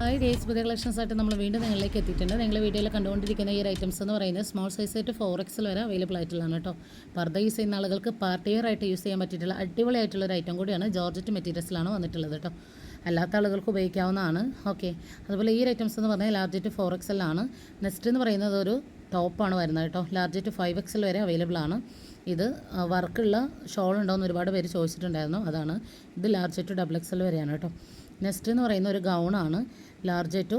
Hi days പുതിയ collections ആയിട്ട് നമ്മൾ വീണ്ടും നിങ്ങളിലേക്ക് എത്തിയിട്ടുണ്ട്. നിങ്ങൾ വീഡിയോയിൽ കണ്ടുകൊണ്ടിരിക്കുന്ന ഈ ഐറ്റംസ് എന്ന് പറയുന്നത് സ്മോൾ സൈസ് ആയിട്ട് ഫോർ എക്സിൽ വരെ അവൈലബിൾ ആയിട്ടുള്ളതാണ് കേട്ടോ. പർദ്ദ യൂസ് ചെയ്യുന്ന ആളുകൾക്ക് പാർട്ടി വെയർ ആയിട്ട് യൂസ് ചെയ്യാൻ പറ്റിയിട്ടുള്ള അടിപൊളിയായിട്ടുള്ള ഒരു ഐറ്റം കൂടിയാണ് ജോർജറ്റ് മെറ്റീരിയൽസിലാണ് വന്നിട്ടുള്ളത് കേട്ടോ. അല്ലാത്ത ആളുകൾക്ക് ഉപയോഗിക്കാവുന്നതാണ്. ഓക്കെ അതുപോലെ ഈ ഐറ്റംസ് എന്ന് പറഞ്ഞാൽ ലാർജറ്റ് ഫോർ എക്സലാണ് നെക്സ്റ്റ് എന്ന് പറയുന്നത് ഒരു ടോപ്പാണ് വരുന്നത് കേട്ടോ. ലാർജറ്റ് ഫൈവ് എക്സൽ വരെ അവൈലബിൾ ആണ്. ഇത് വർക്കുള്ള ഷോൾ ഉണ്ടോയെന്ന് ഒരുപാട് പേര് ചോദിച്ചിട്ടുണ്ടായിരുന്നു. അതാണ്. ഇത് ലാർജ് ടു ഡബിൾ എക്സൽ വരെയാണ് കേട്ടോ. നെക്സ്റ്റ് എന്ന് പറയുന്ന ഒരു ഗൗണാണ് ലാർജ് ടു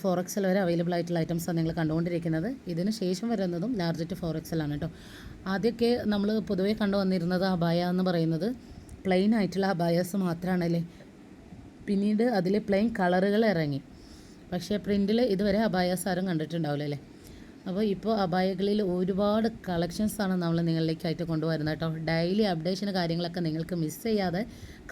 ഫോർ എക്സൽ വരെ അവൈലബിൾ ആയിട്ടുള്ള ഐറ്റംസ് ആണ് നിങ്ങൾ കണ്ടുകൊണ്ടിരിക്കുന്നത്. ഇതിന് ശേഷം വരുന്നതും ലാർജ് ടു ഫോർ എക്സൽ ആണ് കേട്ടോ ആദ്യമൊക്കെ നമ്മൾ പൊതുവേ കണ്ടുവന്നിരുന്നത് അബായ എന്ന് പറയുന്നത് പ്ലെയിൻ ആയിട്ടുള്ള അബായാസ് മാത്രമാണല്ലേ പിന്നീട് അതിൽ പ്ലെയിൻ കളറുകൾ ഇറങ്ങി. പക്ഷേ പ്രിന്റിൽ ഇതുവരെ അബായാസ് ആരും കണ്ടിട്ടുണ്ടാവില്ല അല്ലേ അപ്പോൾ ഇപ്പോൾ അബായകളിൽ ഒരുപാട് കളക്ഷൻസാണ് നമ്മൾ നിങ്ങളിലേക്കായിട്ട് കൊണ്ടുവരുന്നത് കേട്ടോ. ഡെയിലി അപ്ഡേഷൻ കാര്യങ്ങളൊക്കെ നിങ്ങൾക്ക് മിസ് ചെയ്യാതെ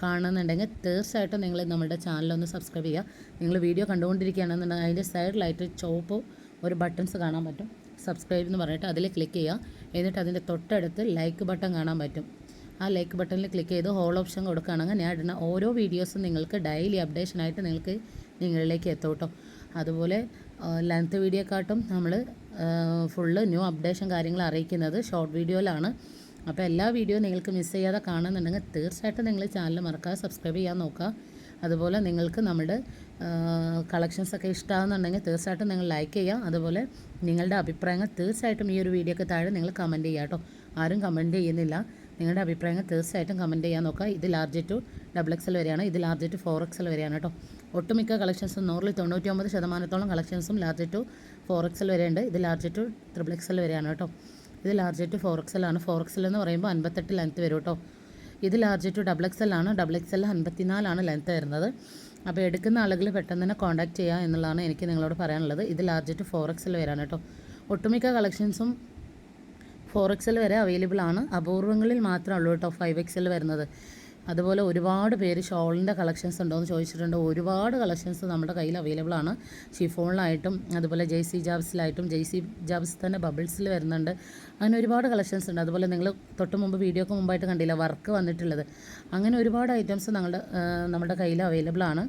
കാണുന്നുണ്ടെങ്കിൽ തീർച്ചയായിട്ടും നിങ്ങൾ നമ്മുടെ ചാനലൊന്ന് സബ്സ്ക്രൈബ് ചെയ്യുക. നിങ്ങൾ വീഡിയോ കണ്ടുകൊണ്ടിരിക്കുകയാണെന്നുണ്ടെങ്കിൽ അതിന്റെ സൈഡിലായിട്ട് ചോപ്പ് ഒരു ബട്ടൺസ് കാണാൻ പറ്റും. സബ്സ്ക്രൈബ് എന്ന് പറഞ്ഞിട്ട് അതിൽ ക്ലിക്ക് ചെയ്യുക. എന്നിട്ട് അതിന്റെ തൊട്ടടുത്ത് ലൈക്ക് ബട്ടൺ കാണാൻ പറ്റും. ആ ലൈക്ക് ബട്ടണിൽ ക്ലിക്ക് ചെയ്ത് ഹോൾ ഓപ്ഷൻ കൊടുക്കുകയാണെങ്കിൽ ഞാൻ ഇടുന്ന ഓരോ വീഡിയോസും നിങ്ങൾക്ക് ഡെയിലി അപ്ഡേഷനായിട്ട് നിങ്ങൾക്ക് നിങ്ങളിലേക്ക് എത്തും കേട്ടോ. അതുപോലെ ലെങ്ത് വീഡിയോക്കാട്ടും നമ്മൾ ഫുള്ള് ന്യൂ അപ്ഡേഷൻ കാര്യങ്ങൾ അറിയിക്കുന്നത് ഷോർട്ട് വീഡിയോയിലാണ് അപ്പോൾ എല്ലാ വീഡിയോ നിങ്ങൾക്ക് മിസ് ചെയ്യാതെ കാണുന്നുണ്ടെങ്കിൽ തീർച്ചയായിട്ടും നിങ്ങൾ ചാനൽ മറക്കാതെ സബ്സ്ക്രൈബ് ചെയ്യാൻ നോക്കുക. അതുപോലെ നിങ്ങൾക്ക് നമ്മുടെ കളക്ഷൻസൊക്കെ ഇഷ്ടമാകുന്നുണ്ടെങ്കിൽ തീർച്ചയായിട്ടും നിങ്ങൾ ലൈക്ക് ചെയ്യുക. അതുപോലെ നിങ്ങളുടെ അഭിപ്രായങ്ങൾ തീർച്ചയായിട്ടും ഈ ഒരു വീഡിയോക്ക് താഴെ നിങ്ങൾ കമന്റ് ചെയ്യുക കേട്ടോ. ആരും കമന്റ് ചെയ്യുന്നില്ല. നിങ്ങളുടെ അഭിപ്രായങ്ങൾ തീർച്ചയായിട്ടും കമന്റ് ചെയ്യാൻ നോക്കുക. ഇത് ലാർജ് ടു ഡബിൾ എക്സൽ വരെയാണ്. ഇത് ലാർജ് ടു ഫോർ എക്സൽ വരെയാണ് കേട്ടോ ഒട്ടുമിക്ക കളക്ഷൻസും നൂറിൽ തൊണ്ണൂറ്റി ഒമ്പത് ശതമാനത്തോളം കളക്ഷൻസും ലാർജ് ടു ഫോർ എക്സൽ വരെയുണ്ട് ഇത് ലാർജ് ടു ട്രിപ്പിൾ എക്സൽ വരെയാണ് കേട്ടോ ഇത് ലാർജ് ടു ഫോർ എക്സൽ ആണ്. ഫോർ എക്സൽ എന്ന് പറയുമ്പോൾ അൻപത്തെട്ട് ലെങ്ത്ത് വരും കേട്ടോ ഇത് ലാർജ് ടു ഡബിൾ എക്സൽ ആണ്. ഡബിൾ എക്സൽ അൻപത്തിനാലാണ് ലെങ്ത്ത് വരുന്നത്. അപ്പോൾ എടുക്കുന്ന ആളുകൾ പെട്ടെന്ന് തന്നെ കോൺടാക്ട് ചെയ്യുക എന്നുള്ളതാണ് എനിക്ക് നിങ്ങളോട് പറയാനുള്ളത്. ഇത് ലാർജ് ടു ഫോർ എക്സൽ വരെയാണ് കേട്ടോ ഒട്ടുമിക്ക കളക്ഷൻസും ഫോർ എക്സൽ വരെ അവൈലബിൾ ആണ്. അപൂർവങ്ങളിൽ മാത്രമേ ഉള്ളൂ കേട്ടോ ഫൈവ് എക്സൽ വരുന്നത്. അതുപോലെ ഒരുപാട് പേര് ഷോളിന്റെ കളക്ഷൻസ് ഉണ്ടോ എന്ന് ചോദിച്ചിട്ടുണ്ട്. ഒരുപാട് കളക്ഷൻസ് നമ്മുടെ കയ്യിൽ അവൈലബിൾ ആണ്. ഷിഫോണിലായിട്ടും അതുപോലെ ജെ സി ജാബ്സിലായിട്ടും ജെ സി ജാബ്സ് തന്നെ ബബിൾസിൽ വരുന്നുണ്ട്. അങ്ങനെ ഒരുപാട് കളക്ഷൻസ് ഉണ്ട്. അതുപോലെ നിങ്ങൾ തൊട്ട് മുമ്പ് വീഡിയോക്ക് മുമ്പായിട്ട് കണ്ടില്ല വർക്ക് വന്നിട്ടുള്ളത്. അങ്ങനെ ഒരുപാട് ഐറ്റംസ് നമ്മുടെ നമ്മുടെ കയ്യിൽ അവൈലബിൾ ആണ്.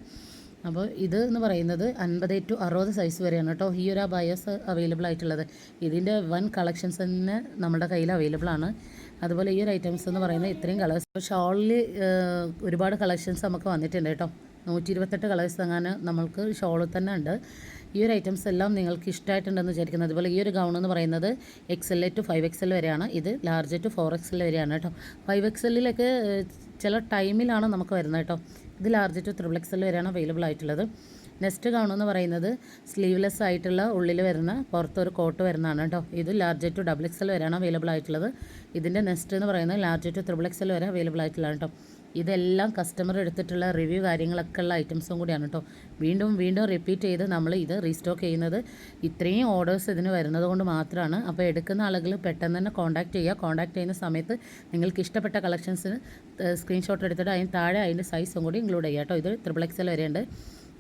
അപ്പോൾ ഇത് എന്ന് പറയുന്നത് അൻപത് ടു അറുപത് സൈസ് വരെയാണ് കേട്ടോ. ഈ ഒരു ബയോസ് അവൈലബിൾ ആയിട്ടുള്ളത്. ഇതിന്റെ വൺ കളക്ഷൻസ് തന്നെ നമ്മുടെ കയ്യിൽ അവൈലബിൾ ആണ്. അതുപോലെ ഈ ഒരു ഐറ്റംസ് എന്ന് പറയുന്നത് ഇത്രയും കളേഴ്സ് ഷോളിൽ ഒരുപാട് കളക്ഷൻസ് നമുക്ക് വന്നിട്ടുണ്ട് കേട്ടോ. നൂറ്റി ഇരുപത്തെട്ട് കളേഴ്സ് അങ്ങനെ നമ്മൾക്ക് ഷോളിൽ തന്നെ ഉണ്ട്. ഈ ഒരു ഐറ്റംസ് എല്ലാം നിങ്ങൾക്ക് ഇഷ്ടമായിട്ടുണ്ടെന്ന് വിചാരിക്കുന്നത് അതുപോലെ ഈ ഒരു ഗൗൺ എന്ന് പറയുന്നത് എക്സ് ടു ഫൈവ് എക്സ് വരെയാണ്. ഇത് ലാർജ് ടു ഫോർ എക്സ് വരെയാണ് കേട്ടോ. ഫൈവ് എക്സ് എല്ലിലൊക്കെ ചില ടൈമിലാണ് നമുക്ക് വരുന്നത് കേട്ടോ. ഇത് large to triple X L വരെയാണ് അവൈലബിൾ ആയിട്ടുള്ളത്. നെക്സ്റ്റ് കാണുമെന്ന് പറയുന്നത് സ്ലീവ്ലെസ് ആയിട്ടുള്ള ഉള്ളിൽ വരുന്ന പുറത്തൊരു കോട്ട് വരുന്നതാണ് കേട്ടോ. ഇത് large to double X L വരെയാണ് അവൈലബിൾ ആയിട്ടുള്ളത്. ഇതിന്റെ നെക്സ്റ്റ് എന്ന് പറയുന്നത് large to triple X L വരെ അവൈലബിൾ ആയിട്ടുള്ളതാണ് കേട്ടോ. ഇതെല്ലാം കസ്റ്റമർ എടുത്തിട്ടുള്ള റിവ്യൂ കാര്യങ്ങളൊക്കെ ഉള്ള ഐറ്റംസും കൂടിയാണ് കേട്ടോ വീണ്ടും വീണ്ടും റിപ്പീറ്റ് ചെയ്ത് നമ്മൾ ഇത് റീസ്റ്റോക്ക് ചെയ്യുന്നത്. ഇത്രയും ഓർഡേഴ്സ് ഇതിന് വരുന്നത് കൊണ്ട് മാത്രമാണ് അപ്പോൾ എടുക്കുന്ന ആളുകൾ പെട്ടെന്ന് തന്നെ കോൺടാക്ട് ചെയ്യുക. കോൺടാക്ട് ചെയ്യുന്ന സമയത്ത് നിങ്ങൾക്ക് ഇഷ്ടപ്പെട്ട കളക്ഷൻസിന് സ്ക്രീൻഷോട്ട് എടുത്തിട്ട് അതിന് താഴെ അതിന്റെ സൈസും കൂടി ഇൻക്ലൂഡ് ചെയ്യുക കേട്ടോ ഇത് ത്രിബിൾ എക്സൽ വരെയുണ്ട്.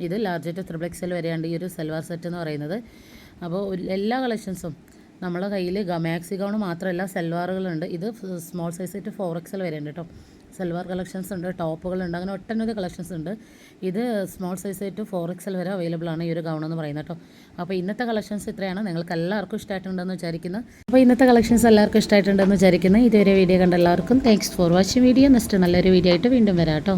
ഇത് ലാർജ് ടു ത്രിബിൾ എക്സൽ വരെയുണ്ട് ഈ ഒരു സൽവാർ സെറ്റ് എന്ന് പറയുന്നത്. അപ്പോൾ എല്ലാ കളക്ഷൻസും നമ്മളെ കയ്യിൽ മാക്സി ഗൗൺ മാത്രമല്ല സൽവാറുകളുണ്ട്. ഇത് small size to four XL വരെയുണ്ട് കേട്ടോ സൽവാർ കളക്ഷൻസ് ഉണ്ട് ടോപ്പുകളുണ്ട് അങ്ങനെ ഒട്ടനവധി കളക്ഷൻസ് ഉണ്ട്. ഇത് small size to four XL വരെ അവൈലബിൾ ആണ് ഈ ഒരു ഗൗൺ എന്ന് പറയുന്നത് കേട്ടോ. അപ്പോൾ ഇന്നത്തെ കളക്ഷൻസ് ഇത്രയാണ്. നിങ്ങൾക്ക് എല്ലാവർക്കും ഇഷ്ടമായിട്ടുണ്ടെന്ന് വിചാരിക്കുന്നു. അപ്പോൾ ഇന്നത്തെ കളക്ഷൻസ് എല്ലാവർക്കും ഇഷ്ടമായിട്ടുണ്ടെന്ന് വിചാരിക്കുന്നു. ഇതുവരെ വീഡിയോ കണ്ട എല്ലാവർക്കും thanks for watching video next നല്ലൊരു വീഡിയോ ആയിട്ട് വീണ്ടും വരാം കേട്ടോ.